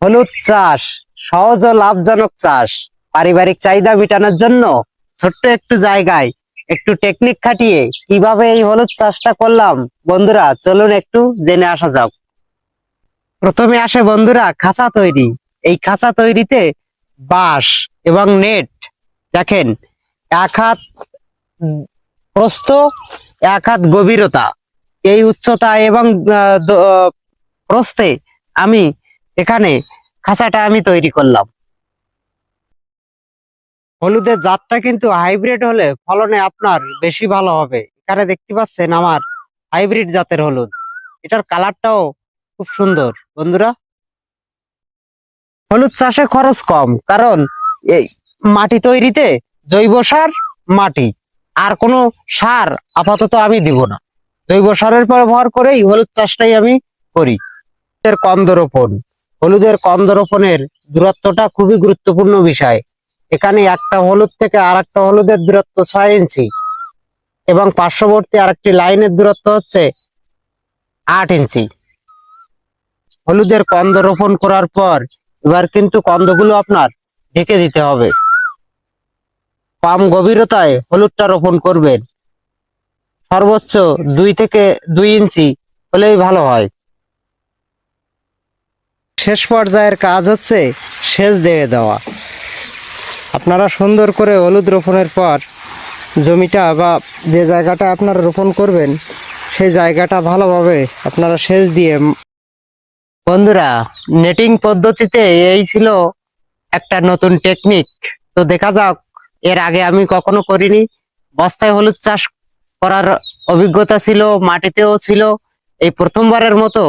হলুদ চাষ, সহজ ও লাভজনক চাষ। পারিবারিক চাহিদা মেটানোর জন্য ছোট্ট একটু জায়গায় একটু টেকনিক খাটিয়ে কীভাবে এই হলুদ চাষটা করলাম? বন্ধুরা, চলুন একটু জেনে আসা যাক। প্রথমে আসে বন্ধুরা, খাঁচা তৈরি। এই খাঁচা তৈরিতে বাঁশ এবং নেট, দেখেন, এক হাত প্রস্থ, এক হাত গভীরতা। এই উচ্চতা এবং প্রস্থে আমি এখানে খাঁচাটা আমি তৈরি করলাম। হলুদের জাতটা কিন্তু হাইব্রিড হলে ফলনে আপনার বেশি ভালো হবে। এখানে দেখতে পাচ্ছেন আমার হাইব্রিড জাতের হলুদ। এটার কালারটাও খুব সুন্দর। বন্ধুরা, হলুদ চাষে খরচ কম, কারণ এই মাটি তৈরিতে জৈব সার, মাটি। আর কোনো সার আপাতত আমি দিব না। জৈব সারের ভর করেই হলুদ চাষটাই আমি করি। রোপণ হলুদের কন্দ রোপণের দূরত্বটা খুবই গুরুত্বপূর্ণ বিষয়। এখানে একটা হলুদ থেকে আর একটা হলুদের দূরত্ব ছয় ইঞ্চি এবং পার্শ্ববর্তী আরেকটি লাইনের দূরত্ব হচ্ছে আট ইঞ্চি। হলুদের কন্দ রোপণ করার পর এবার কিন্তু কন্দগুলো আপনার ঢেকে দিতে হবে। কম গভীরতায় হলুদটা রোপণ করবেন। সর্বোচ্চ দুই থেকে দুই ইঞ্চি হলেই ভালো হয়। শেষ পর্যায়ের কাজ হচ্ছে সেচ দিয়ে দেওয়া। আপনারা সুন্দর করে হলুদ রোপণের পর জমিটা বা যে জায়গাটা আপনারা রোপণ করবেন, সেই জায়গাটা ভালোভাবে আপনারা সেচ দিয়ে বন্ধুরা নেটিং পদ্ধতিতে এই ছিল একটা নতুন টেকনিক তো দেখা যাক, এর আগে আমি কখনো করিনি। বস্তায় হলুদ চাষ করার অভিজ্ঞতা ছিল, মাটিতেও ছিল। এই প্রথমবারের মতো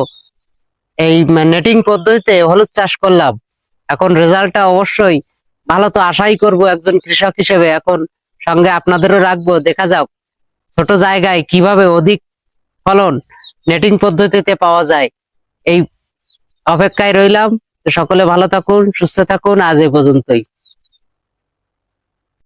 এই নেটিং পদ্ধতিতে হলুদ চাষ করলাম। এখন রেজাল্টটা অবশ্যই ভালো তো আশাই করব একজন কৃষক হিসেবে। এখন সঙ্গে আপনাদেরও রাখব, দেখা যাক ছোট জায়গায় কীভাবে অধিক ফলন নেটিং পদ্ধতিতে পাওয়া যায়। এই অপেক্ষায় রইলাম। সকলে ভালো থাকুন, সুস্থ থাকুন। আজ এই পর্যন্তই।